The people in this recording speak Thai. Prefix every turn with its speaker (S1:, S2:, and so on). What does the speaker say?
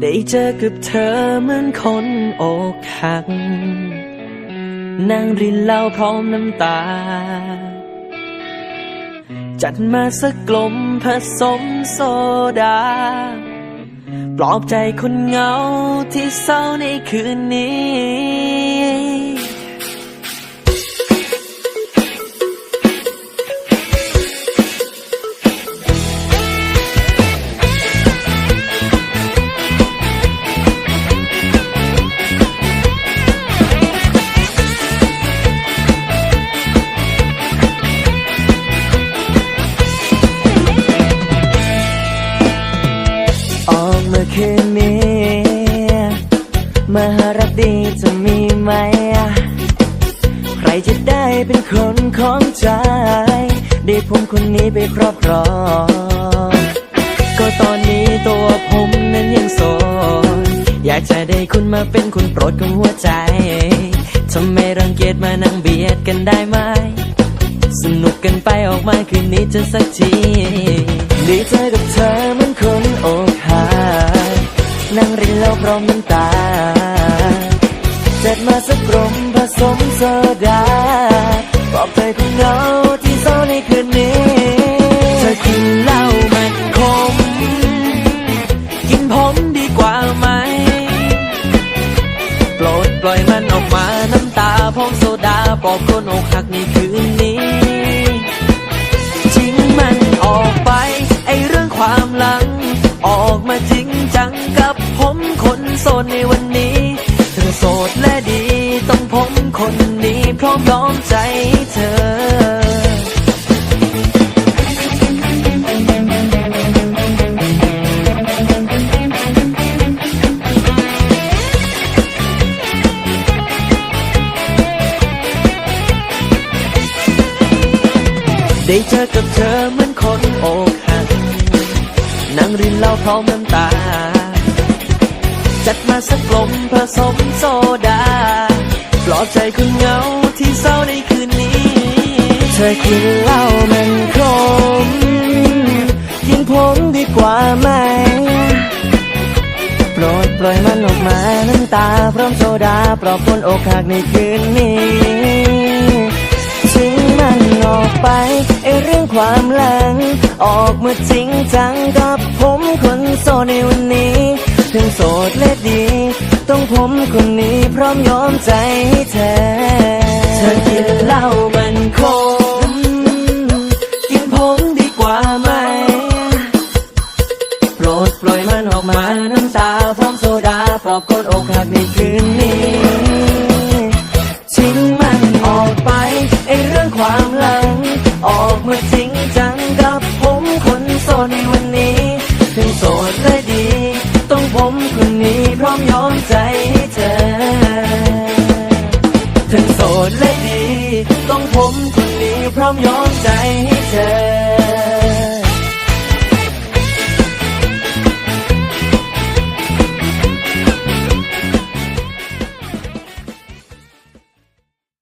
S1: ได้เจอกับเธอเหมือนคนอกหัก นั่งรินเหล้าพร้อมน้ำตา จัดมาสักกลมผสมโซดา ปลอบใจคนเหงาที่เศร้าในคืนนี้ เมื่อคืนนี้มหารักดีจะมีไหม ใครจะได้เป็นคนของใจ ได้ผมคนนี้ไปครอบครอง ก็ตอนนี้ตัวผมนั้นยังโสด อยากจะได้คุณมาเป็นคนโปรดของหัวใจ ทำไมรังเกียจมานั่งเบียดกันได้ไหม สนุกกันไปออกมาคืนนี้จะสักทีด้เจกับเธอ รินเหล้าพร้อมตาจัดมาสักกลมผสมโซดาปลอบใจคนเหงาที่เศร้าในคืนนี้ เธอกินเหล้ามันคม กินผมดีกว่าไหม โปรดปล่อยมันออกมาน้ำตาพองโซดาปอบคนอกหักในคืนนี้ทิ้งมันออกไป ไอเรื่องความหลัง ออกมาจริงจังกับผมค สดในวันนี้เธอโสดและดีต้องผมคนนี้พร้อมยอมใจเธอได้เจอกับเธอเหมือนคนอกหักนั่งรินเหล้าพร้อมน้ำตา จัดมาสักกลมผสมโซดา ปลอบใจคนเหงาที่เศร้าในคืนนี้ เธอกินเหล้ามันคมกินผมดีกว่าไหม โปรดปล่อยมันออกมาน้ำตาพร้อมโซดา ปลอบคนอกหักในคืนนี้ทิ้งมันออกไปไอเรื่องความหลัง ออกมาจริงจังกับผมคนโสดในวันนี้ ถึงโสดและ ต้องผมคนนี้พร้อมยอมใจให้เธอ เธอกินเหล้ามันคมกินผมดีกว่าไหม โปรดปล่อยมันออกมาน้ำตาพร้อมโซดาปลอบคนอกหักในคืนนี้ คนนี้พร้อมยอมใจให้เธอทั้งโสดและดี ต้องผมคนนี้พร้อมยอมใจให้เธอ